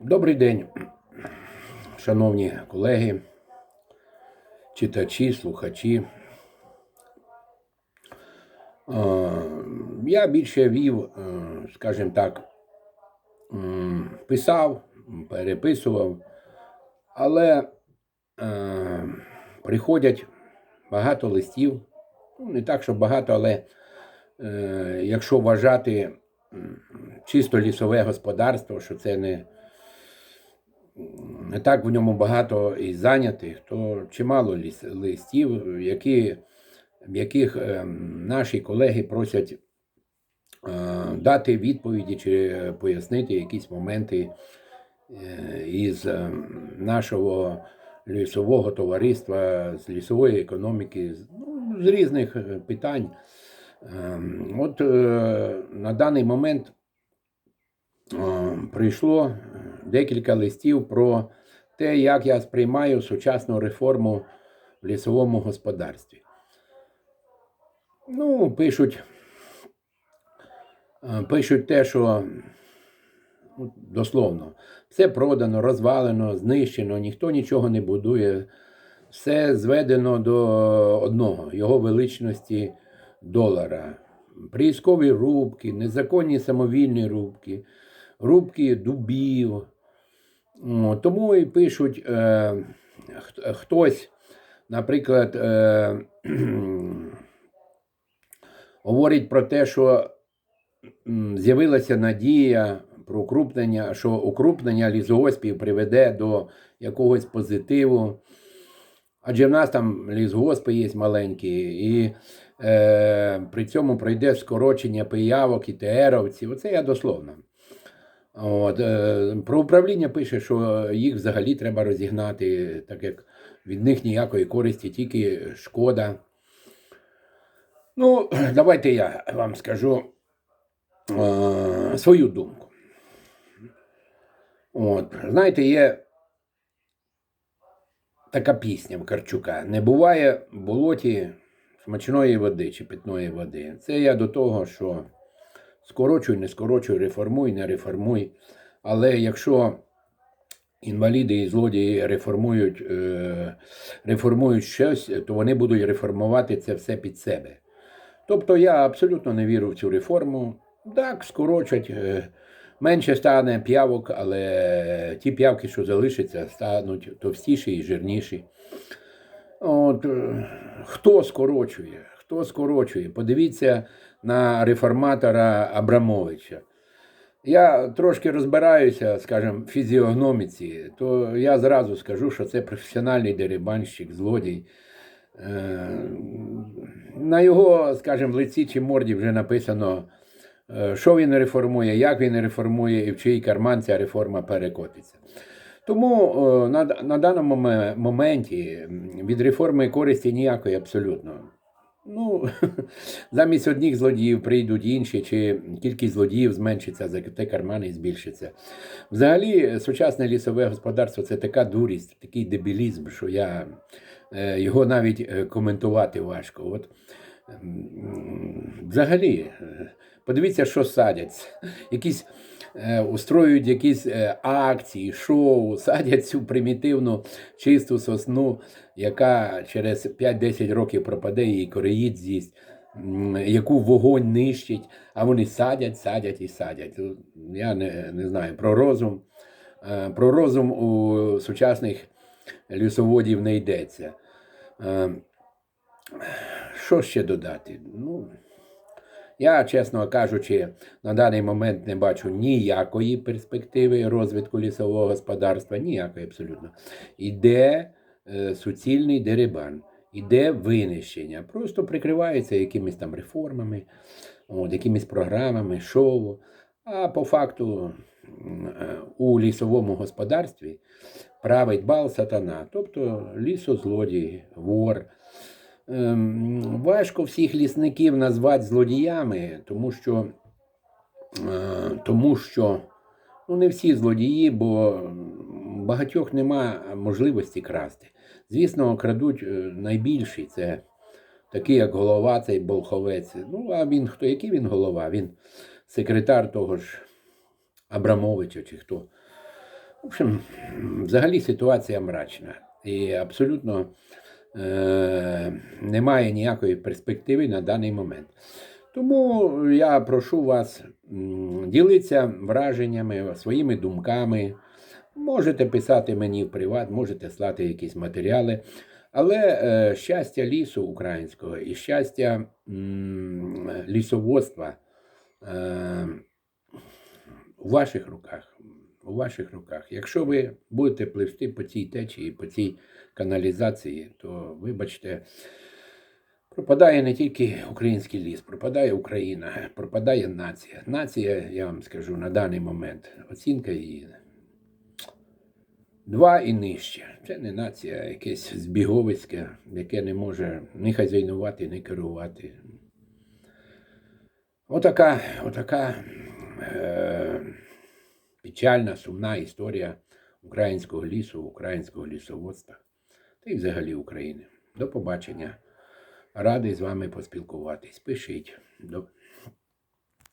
Добрий день, шановні колеги, читачі, слухачі. Е, Я більше вів, е, скажімо так, писав, переписував, але е, приходять багато листів. Ну, не так, що багато, але якщо вважати чисто лісове господарство, що це не так в ньому багато і зайнятих, то чимало листів, які, в яких е, наші колеги просять е, дати відповіді чи пояснити якісь моменти е, із е, нашого лісового товариства, з лісової економіки, ну, з різних е, питань. Ем, От на даний момент прийшло декілька листів про те, як я сприймаю сучасну реформу в лісовому господарстві. Ну, пишуть, е, пишуть те, що ну, дословно, все продано, розвалено, знищено, ніхто нічого не будує. Все зведено до одного його величності долара. Приїзкові рубки, незаконні самовільні рубки, рубки дубів. Тому і пишуть е, хтось, наприклад, е, говорить про те, що з'явилася надія про укрупнення, що укрупнення лісгоспів приведе до якогось позитиву. Адже в нас там лісгоспи є маленькі, і е, при цьому пройде скорочення пиявок і ТРовців. Оце я дословно. От, е, про управління пише, що їх взагалі треба розігнати, так як від них ніякої користі, тільки шкода. Ну, давайте я вам скажу е, свою думку. От, знаєте, є така пісня в Карчука. Не буває в болоті смачної води чи питної води. Це я до того, що скорочуй, не скорочуй, реформуй, не реформуй. Але якщо інваліди і злодії реформують, е, реформують щось, то вони будуть реформувати це все під себе. Тобто я абсолютно не вірю в цю реформу. Так, скорочать, е, менше стане п'явок, але ті п'явки, що залишаться, стануть товстіші і жирніші. От, е, хто скорочує? Хто скорочує? Подивіться на реформатора Абрамовича. Я трошки розбираюся, скажімо, в фізіогноміці, то я зразу скажу, що це професіональний дерибанщик, злодій. Е, На його, скажімо, лиці чи морді вже написано, е, що він реформує, як він реформує і в чий карман ця реформа перекотиться. Тому е, на, на даному моменті від реформи користі ніякої абсолютно. Ну, замість одних злодіїв прийдуть інші, чи кількість злодіїв зменшиться, зате кармани збільшиться. Взагалі, сучасне лісове господарство це така дурість, такий дебілізм, що я е, його навіть е, коментувати важко. От, взагалі, е, подивіться, що садять. Якісь устроюють якісь е, акції, шоу, садять цю примітивну чисту сосну, яка через 5-10 років пропаде і кореїд з'їсть, яку вогонь нищить, а вони садять, садять і садять. Ну, Я не, не знаю про розум. Е, Про розум у сучасних лісоводів не йдеться. Е, Що ще додати? Ну, я, чесно кажучи, на даний момент не бачу ніякої перспективи розвитку лісового господарства, ніякої абсолютно. Іде е, суцільний дерибан, іде винищення, просто прикривається якимись там реформами, от, якимись програмами, шоу. А по факту е, у лісовому господарстві править бал сатана, тобто лісозлодій, вор. Ем, Важко всіх лісників назвати злодіями, тому що, е, тому що ну, не всі злодії, бо багатьох нема можливості красти. Звісно, крадуть е, найбільші. Це такий, як голова, цей Болховець. Ну, а він хто? Який він голова? Він секретар того ж Абрамовича чи хто. В общем, взагалі ситуація мрачна. І абсолютно немає ніякої перспективи на даний момент. Тому я прошу вас ділитися враженнями, своїми думками. Можете писати мені в приват, можете слати якісь матеріали. Але е, щастя лісу українського і щастя лісоводства е, у ваших руках. У ваших руках. Якщо ви будете пливти по цій течії, по цій каналізації, то вибачте, пропадає не тільки український ліс, пропадає Україна, пропадає нація. Нація, я вам скажу, на даний момент оцінка її два і нижче. Це не нація, якесь збіговиське, яке не може ні хазяйнувати, ні керувати. Отака, отака е, печальна, сумна історія українського лісу, українського лісоводства та й взагалі України. До побачення. Радий з вами поспілкуватись. Пишіть. До...